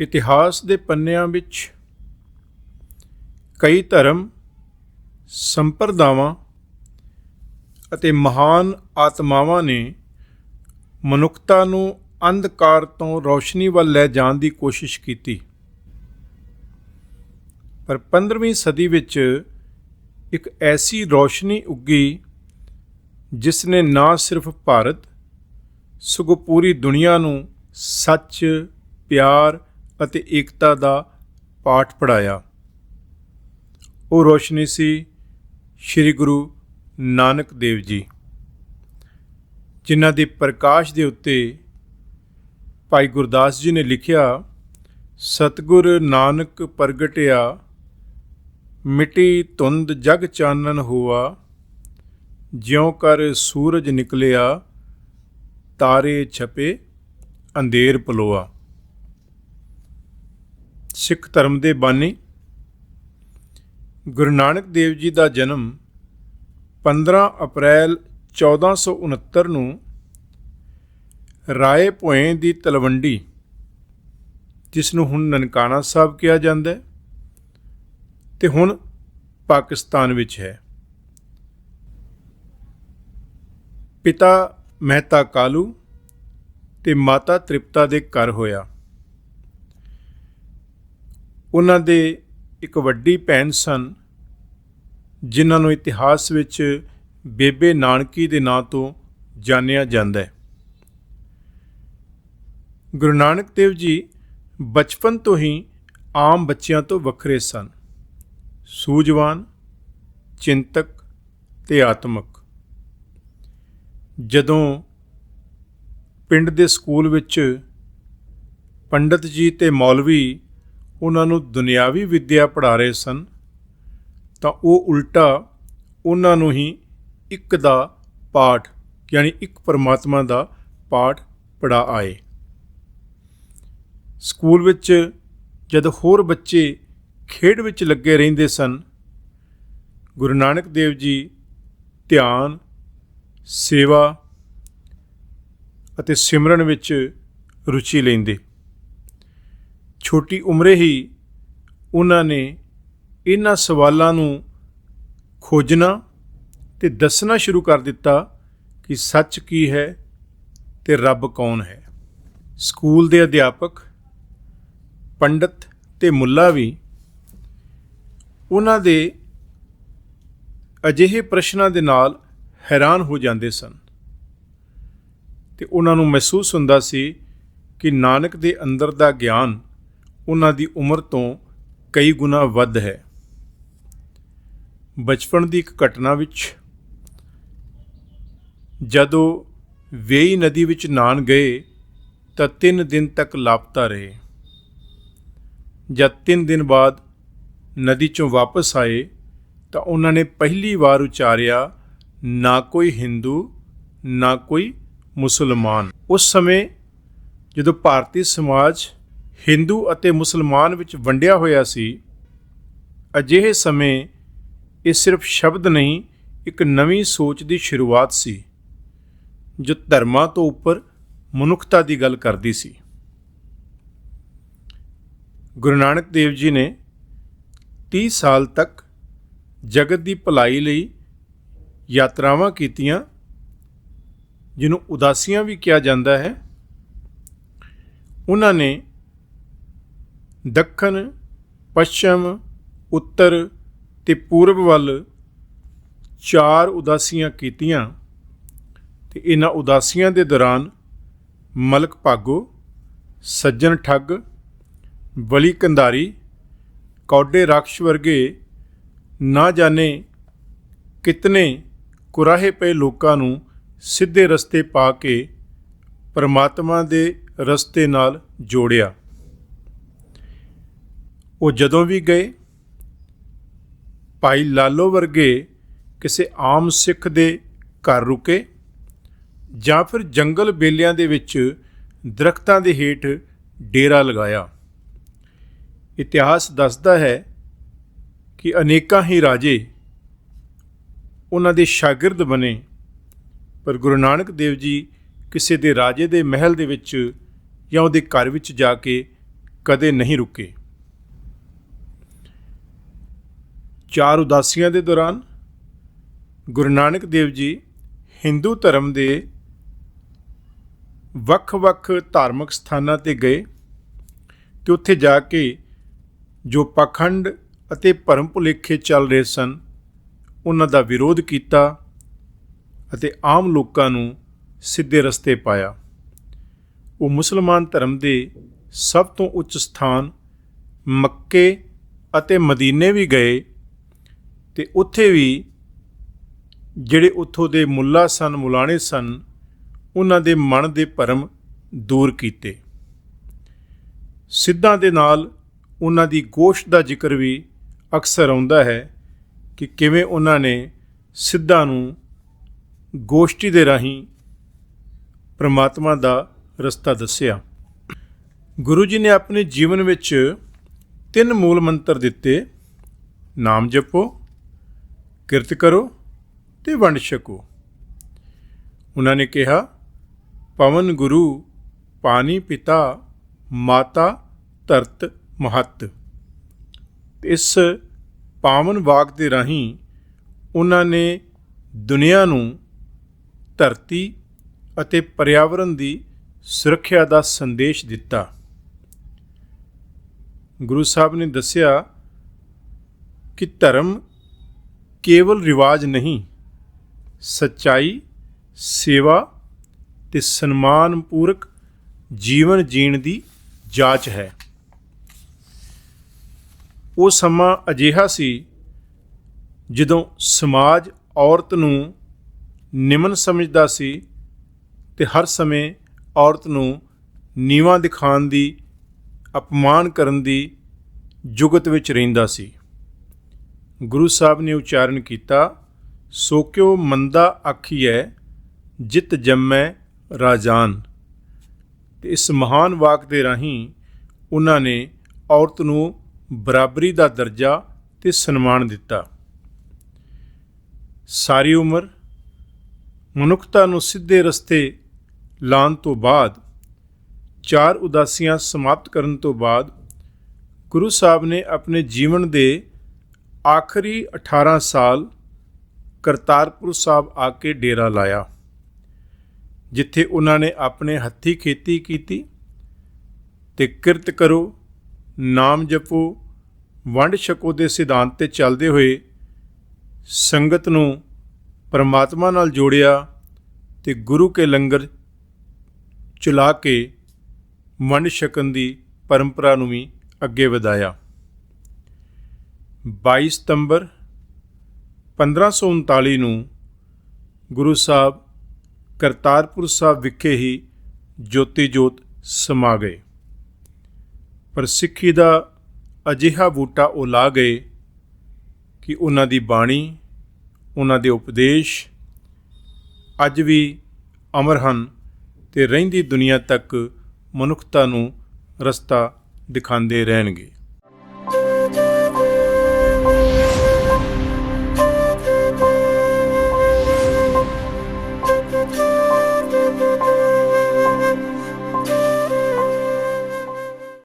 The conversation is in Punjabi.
ਇਤਿਹਾਸ ਦੇ ਪੰਨਿਆਂ ਵਿੱਚ ਕਈ ਧਰਮ, ਸੰਪਰਦਾਵਾਂ ਅਤੇ ਮਹਾਨ ਆਤਮਾਵਾਂ ਨੇ ਮਨੁੱਖਤਾ ਨੂੰ ਅੰਧਕਾਰ ਤੋਂ ਰੌਸ਼ਨੀ ਵੱਲ ਲੈ ਜਾਣ ਦੀ ਕੋਸ਼ਿਸ਼ ਕੀਤੀ। ਪਰ 15ਵੀਂ ਸਦੀ ਵਿੱਚ ਇੱਕ ਐਸੀ ਰੌਸ਼ਨੀ ਉੱਗੀ ਜਿਸ ਨੇ ਨਾ ਸਿਰਫ ਭਾਰਤ, ਸਗੋਂ ਪੂਰੀ ਦੁਨੀਆ ਨੂੰ ਸੱਚ, ਪਿਆਰ ਅਤੇ ਏਕਤਾ ਦਾ ਪਾਠ ਪੜਾਇਆ ਉਹ ਰੋਸ਼ਨੀ ਸੀ ਸ੍ਰੀ ਗੁਰੂ ਨਾਨਕ ਦੇਵ ਜੀ, ਜਿਨ੍ਹਾਂ ਦੇ ਪ੍ਰਕਾਸ਼ ਦੇ ਉੱਤੇ ਭਾਈ ਗੁਰਦਾਸ ਜੀ ਨੇ ਲਿਖਿਆ, ਸਤਗੁਰ ਨਾਨਕ ਪ੍ਰਗਟਿਆ, ਮਿੱਟੀ ਧੁੰਦ ਜਗ ਚਾਨਣ ਹੋਆ, ਜਿਉ ਕਰ ਸੂਰਜ ਨਿਕਲਿਆ, ਤਾਰੇ ਛਪੇ, ਅੰਧੇਰ ਪਲੋਆ। ਸਿੱਖ ਧਰਮ ਦੇ ਬਾਨੀ। ਗੁਰੂ ਨਾਨਕ ਦੇਵ ਜੀ ਦਾ ਜਨਮ 15 ਅਪ੍ਰੈਲ 1469 ਨੂੰ ਰਾਏ ਭੋਏ ਦੀ ਤਲਵੰਡੀ, ਜਿਸ ਨੂੰ ਹੁਣ ਨਨਕਾਣਾ ਸਾਹਿਬ ਕਿਹਾ ਜਾਂਦਾ ਹੈ ਤੇ ਹੁਣ ਪਾਕਿਸਤਾਨ ਵਿੱਚ ਹੈ। ਪਿਤਾ ਮਹਿਤਾ ਕਾਲੂ ਤੇ ਮਾਤਾ ਤ੍ਰਿਪਤਾ ਦੇ ਘਰ ਹੋਇਆ। ਉਹਨਾਂ ਦੇ ਇੱਕ ਵੱਡੀ ਭੈਣ ਸਨ, ਜਿਨ੍ਹਾਂ ਨੂੰ ਇਤਿਹਾਸ ਵਿੱਚ ਬੇਬੇ ਨਾਨਕੀ ਦੇ ਨਾਂ ਤੋਂ ਜਾਣਿਆ ਜਾਂਦਾ ਹੈ। ਗੁਰੂ ਨਾਨਕ ਦੇਵ ਜੀ ਬਚਪਨ ਤੋਂ ਹੀ ਆਮ ਬੱਚਿਆਂ ਤੋਂ ਵੱਖਰੇ ਸਨ। ਸੂਝਵਾਨ, ਚਿੰਤਕ ਤੇ ਆਤਮਕ। ਜਦੋਂ ਪਿੰਡ ਦੇ ਸਕੂਲ ਵਿੱਚ ਪੰਡਤ ਜੀ ਤੇ ਮੌਲਵੀ ਉਹਨਾਂ ਨੂੰ ਦੁਨਿਆਵੀ ਵਿੱਦਿਆ ਪੜ੍ਹਾ ਰਹੇ ਸਨ, ਤਾਂ ਉਹ ਉਲਟਾ ਉਹਨਾਂ ਨੂੰ ਹੀ ਇੱਕ ਦਾ ਪਾਠ, ਯਾਨੀ ਇੱਕ ਪਰਮਾਤਮਾ ਦਾ ਪਾਠ ਪੜਾ ਆਏ। ਸਕੂਲ ਵਿੱਚ ਜਦ ਹੋਰ ਬੱਚੇ ਖੇਡ ਵਿੱਚ ਲੱਗੇ ਰਹਿੰਦੇ ਸਨ, ਗੁਰੂ ਨਾਨਕ ਦੇਵ ਜੀ ਧਿਆਨ, ਸੇਵਾ ਅਤੇ ਸਿਮਰਨ ਵਿੱਚ ਰੁਚੀ ਲੈਂਦੇ। ਛੋਟੀ ਉਮਰੇ ਹੀ ਉਹਨਾਂ ਨੇ ਇਹਨਾਂ ਸਵਾਲਾਂ ਨੂੰ ਖੋਜਣਾ ਤੇ ਦੱਸਣਾ ਸ਼ੁਰੂ ਕਰ ਦਿੱਤਾ ਕਿ ਸੱਚ ਕੀ ਹੈ ਤੇ ਰੱਬ ਕੌਣ ਹੈ। ਸਕੂਲ ਦੇ ਅਧਿਆਪਕ, ਪੰਡਤ ਤੇ ਮੁੱਲਾ ਵੀ ਉਹਨਾਂ ਦੇ ਅਜਿਹੇ ਪ੍ਰਸ਼ਨਾਂ ਦੇ ਨਾਲ ਹੈਰਾਨ ਹੋ ਜਾਂਦੇ ਸਨ ਤੇ ਉਹਨਾਂ ਨੂੰ ਮਹਿਸੂਸ ਹੁੰਦਾ ਸੀ ਕਿ ਨਾਨਕ ਦੇ ਅੰਦਰ ਦਾ ਗਿਆਨ ਉਹਨਾਂ ਦੀ ਉਮਰ ਤੋਂ ਕਈ ਗੁਣਾ ਵੱਧ ਹੈ। ਬਚਪਨ ਦੀ ਇੱਕ ਘਟਨਾ ਵਿੱਚ ਜਦੋਂ ਵੇਈ ਨਦੀ ਵਿੱਚ ਨਾਨ ਗਏ ਤਾਂ 3 ਦਿਨ ਤੱਕ ਲਾਪਤਾ ਰਹੇ। ਜਦ 3 ਦਿਨ ਬਾਅਦ ਨਦੀ ਚੋਂ ਵਾਪਸ ਆਏ ਤਾਂ ਉਹਨਾਂ ਨੇ ਪਹਿਲੀ ਵਾਰ ਉਚਾਰਿਆ, ਨਾ ਕੋਈ ਹਿੰਦੂ, ਨਾ ਕੋਈ ਮੁਸਲਮਾਨ। ਉਸ ਸਮੇਂ ਜਦੋਂ ਭਾਰਤੀ ਸਮਾਜ ਹਿੰਦੂ ਅਤੇ ਮੁਸਲਮਾਨ ਵਿੱਚ ਵੰਡਿਆ ਹੋਇਆ ਸੀ, ਅਜਿਹੇ ਸਮੇਂ ਇਹ ਸਿਰਫ ਸ਼ਬਦ ਨਹੀਂ, ਇੱਕ ਨਵੀਂ ਸੋਚ ਦੀ ਸ਼ੁਰੂਆਤ ਸੀ, ਜੋ ਧਰਮਾਂ ਤੋਂ ਉੱਪਰ ਮਨੁੱਖਤਾ ਦੀ ਗੱਲ ਕਰਦੀ ਸੀ। ਗੁਰੂ ਨਾਨਕ ਦੇਵ ਜੀ ਨੇ 30 ਸਾਲ ਤੱਕ ਜਗਤ ਦੀ ਭਲਾਈ ਲਈ ਯਾਤਰਾਵਾਂ ਕੀਤੀਆਂ, ਜਿਹਨੂੰ ਉਦਾਸੀਆਂ ਵੀ ਕਿਹਾ ਜਾਂਦਾ ਹੈ। ਉਹਨਾਂ ਨੇ ਦੱਖਣ, ਪੱਛਮ, ਉੱਤਰ ਤੇ ਪੂਰਬ ਵੱਲ ਚਾਰ ਉਦਾਸੀਆਂ ਕੀਤੀਆਂ। ਤੇ ਇਹਨਾਂ ਉਦਾਸੀਆਂ ਦੇ ਦੌਰਾਨ ਮਲਕ ਭਾਗੋ, ਸੱਜਣ ਠੱਗ ਬਲੀ ਕੰਧਾਰੀ, ਕੌਡੇ ਰਾਖਸ਼ ਵਰਗੇ ਨਾ ਜਾਣੇ ਕਿਤਨੇ ਕੁਰਾਹੇ ਪਏ ਲੋਕਾਂ ਨੂੰ ਸਿੱਧੇ ਰਸਤੇ ਪਾ ਕੇ ਪਰਮਾਤਮਾ ਦੇ ਰਸਤੇ ਨਾਲ ਜੋੜਿਆ। ਉਹ ਜਦੋਂ ਵੀ ਗਏ, ਭਾਈ ਲਾਲੋ ਵਰਗੇ ਕਿਸੇ ਆਮ ਸਿੱਖ ਦੇ ਘਰ ਰੁਕੇ ਜਾਂ ਫਿਰ ਜੰਗਲ ਬੇਲਿਆਂ ਦੇ ਵਿੱਚ ਦਰਖਤਾਂ ਦੇ ਹੇਠ ਡੇਰਾ ਲਗਾਇਆ। ਇਤਿਹਾਸ ਦੱਸਦਾ ਹੈ ਕਿ ਅਨੇਕਾਂ ਹੀ ਰਾਜੇ ਉਹਨਾਂ ਦੇ ਸ਼ਾਗਿਰਦ ਬਣੇ, ਪਰ ਗੁਰੂ ਨਾਨਕ ਦੇਵ ਜੀ ਕਿਸੇ ਦੇ ਰਾਜੇ ਦੇ ਮਹਿਲ ਦੇ ਵਿੱਚ ਜਾਂ ਉਹਦੇ ਘਰ ਵਿੱਚ ਜਾ ਕੇ ਕਦੇ ਨਹੀਂ ਰੁਕੇ। ਚਾਰ ਉਦਾਸੀਆਂ ਦੇ ਦੌਰਾਨ ਗੁਰੂ ਨਾਨਕ ਦੇਵ ਜੀ ਹਿੰਦੂ ਧਰਮ ਦੇ ਵੱਖ-ਵੱਖ ਧਾਰਮਿਕ ਸਥਾਨਾਂ ਤੇ ਗਏ ਤੇ ਉੱਥੇ ਜਾ ਕੇ ਜੋ ਪਖੰਡ ਅਤੇ ਭਰਮ ਭੁਲੇਖੇ ਚੱਲ ਰਹੇ ਸਨ, ਉਹਨਾਂ ਦਾ ਵਿਰੋਧ ਕੀਤਾ ਅਤੇ ਆਮ ਲੋਕਾਂ ਨੂੰ ਸਿੱਧੇ ਰਸਤੇ ਪਾਇਆ। ਉਹ ਮੁਸਲਮਾਨ ਧਰਮ ਦੇ ਸਭ ਤੋਂ ਉੱਚ ਸਥਾਨ ਮੱਕੇ ਅਤੇ ਮਦੀਨੇ ਵੀ ਗਏ ਤੇ ਉੱਥੇ ਵੀ ਜਿਹੜੇ ਉੱਥੋਂ ਦੇ ਮੁੱਲਾ ਸਨ, ਮੁਲਾਣੇ ਸਨ, ਉਹਨਾਂ ਦੇ ਮਨ ਦੇ ਭਰਮ ਦੂਰ ਕੀਤੇ। ਸਿੱਧਾਂ ਦੇ ਨਾਲ ਉਹਨਾਂ ਦੀ ਗੋਸ਼ਟ ਦਾ ਜ਼ਿਕਰ ਵੀ ਅਕਸਰ ਆਉਂਦਾ ਹੈ ਕਿ ਕਿਵੇਂ ਉਹਨਾਂ ਨੇ ਸਿੱਧਾਂ ਨੂੰ ਗੋਸ਼ਟੀ ਦੇ ਰਾਹੀਂ ਪ੍ਰਮਾਤਮਾ ਦਾ ਰਸਤਾ ਦੱਸਿਆ। ਗੁਰੂ ਜੀ ਨੇ ਆਪਣੇ ਜੀਵਨ ਵਿੱਚ ਤਿੰਨ ਮੂਲ ਮੰਤਰ ਦਿੱਤੇ, ਨਾਮ ਜਪੋ ਕਿਰਤ ਕਰੋ ਤੇ ਵੰਡ ਛਕੋ। ਉਹਨਾਂ ਨੇ ਕਿਹਾ, ਪਵਨ ਗੁਰੂ, ਪਾਣੀ ਪਿਤਾ, ਮਾਤਾ, ਧਰਤ, ਮਹੱਤ। ਇਸ ਪਾਵਨ ਵਾਕ ਦੇ ਰਾਹੀਂ ਉਹਨਾਂ ਨੇ ਦੁਨੀਆ ਨੂੰ ਧਰਤੀ ਅਤੇ ਪਰਿਆਵਰਣ ਦੀ ਸੁਰੱਖਿਆ ਦਾ ਸੰਦੇਸ਼ ਦਿੱਤਾ। ਗੁਰੂ ਸਾਹਿਬ ਨੇ ਦੱਸਿਆ ਕਿ ਧਰਮ ਕੇਵਲ ਰਿਵਾਜ ਨਹੀਂ, ਸੱਚਾਈ, ਸੇਵਾ ਤੇ ਸਨਮਾਨਪੂਰਕ ਜੀਵਨ ਜੀਣ ਦੀ ਜਾਂਚ ਹੈ। ਉਹ ਸਮਾਂ ਅਜਿਹਾ ਸੀ ਜਦੋਂ ਸਮਾਜ ਔਰਤ ਨੂੰ ਨਿਮਨ ਸਮਝਦਾ ਸੀ ਤੇ ਹਰ ਸਮੇਂ ਔਰਤ ਨੂੰ ਨੀਵਾਂ ਦਿਖਾਉਣ ਦੀ, ਅਪਮਾਨ ਕਰਨ ਦੀ ਜੁਗਤ ਵਿੱਚ ਰਹਿੰਦਾ ਸੀ। ਗੁਰੂ ਸਾਹਿਬ ਨੇ ਉਚਾਰਨ ਕੀਤਾ, ਸੋ ਕਿਉ ਮੰਦਾ ਆਖੀਐ, ਜਿਤ ਜੰਮੈ ਰਾਜਾਨ। ਤੇ ਇਸ ਮਹਾਨ ਵਾਕ ਦੇ ਰਾਹੀਂ ਉਹਨਾਂ ਨੇ ਔਰਤ ਨੂੰ ਬਰਾਬਰੀ ਦਾ ਦਰਜਾ ਤੇ ਸਨਮਾਨ ਦਿੱਤਾ। ਸਾਰੀ ਉਮਰ ਮਨੁੱਖਤਾ ਨੂੰ ਸਿੱਧੇ ਰਸਤੇ ਲਾਉਣ ਤੋਂ ਬਾਅਦ, ਚਾਰ ਉਦਾਸੀਆਂ ਸਮਾਪਤ ਕਰਨ ਤੋਂ ਬਾਅਦ ਗੁਰੂ ਸਾਹਿਬ ਨੇ ਆਪਣੇ ਜੀਵਨ ਦੇ ਆਖਰੀ 18 ਸਾਲ ਕਰਤਾਰਪੁਰ ਸਾਹਿਬ ਆ ਕੇ ਡੇਰਾ ਲਾਇਆ, ਜਿੱਥੇ ਉਹਨਾਂ ਨੇ ਆਪਣੇ ਹੱਥੀ ਖੇਤੀ ਕੀਤੀ ਤੇ ਕਿਰਤ ਕਰੋ, ਨਾਮ ਜਪੋ, ਵੰਡ ਛਕੋ ਦੇ ਸਿਧਾਂਤ ਤੇ ਚੱਲਦੇ ਹੋਏ ਸੰਗਤ ਨੂੰ ਪਰਮਾਤਮਾ ਨਾਲ ਜੋੜਿਆ ਤੇ ਗੁਰੂ ਕੇ ਲੰਗਰ ਚਲਾ ਕੇ ਵੰਡ ਛਕਣ ਦੀ ਪਰੰਪਰਾ ਨੂੰ ਵੀ ਅੱਗੇ ਵਧਾਇਆ। 22 ਸਤੰਬਰ 1539 ਨੂੰ ਗੁਰੂ ਸਾਹਿਬ ਕਰਤਾਰਪੁਰ ਸਾਹਿਬ ਵਿਖੇ ਹੀ ਜੋਤੀ ਜੋਤ ਸਮਾ ਗਏ। ਪਰ ਸਿੱਖੀ ਦਾ ਅਜਿਹਾ ਬੂਟਾ ਉਹ ਲਾ ਗਏ ਕਿ ਉਹਨਾਂ ਦੀ ਬਾਣੀ, ਉਹਨਾਂ ਦੇ ਉਪਦੇਸ਼ ਅੱਜ ਵੀ ਅਮਰ ਹਨ ਤੇ ਰਹਿੰਦੀ ਦੁਨੀਆ ਤੱਕ ਮਨੁੱਖਤਾ ਨੂੰ ਰਸਤਾ ਦਿਖਾਉਂਦੇ ਰਹਿਣਗੇ।